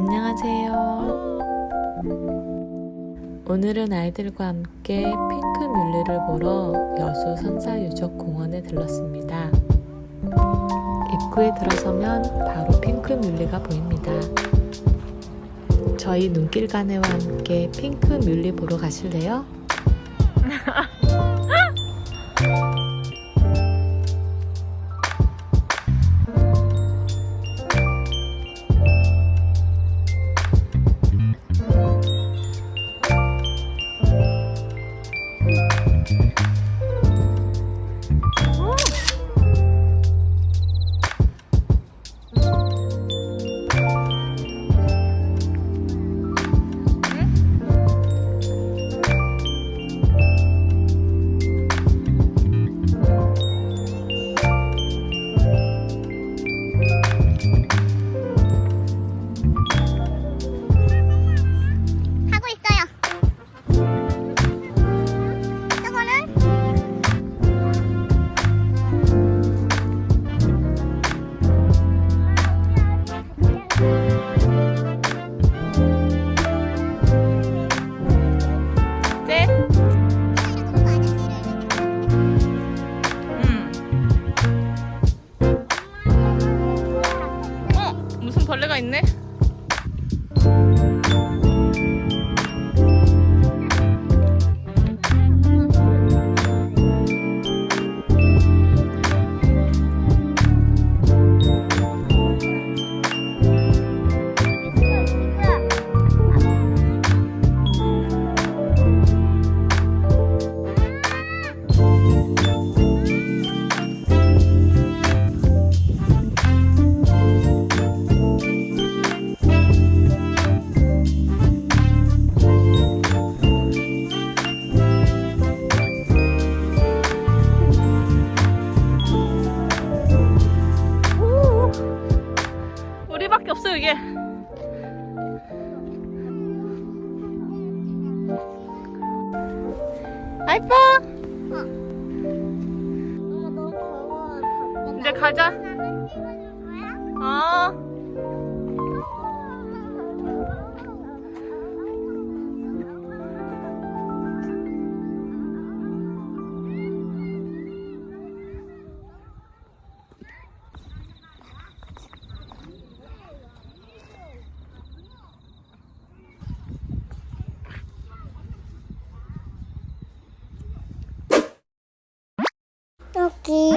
안녕하세요. 오늘은 아이들과 함께 핑크 뮬리를 보러 여수 선사유적공원에 들렀습니다. 입구에 들어서면 바로 핑크 뮬리가 보입니다. 저희 눈길 가네와 함께 핑크 뮬리 보러 가실래요? 벌레가 있네? 이게. 아이뻐. 덥게 이제 가자. 찍어 aquí,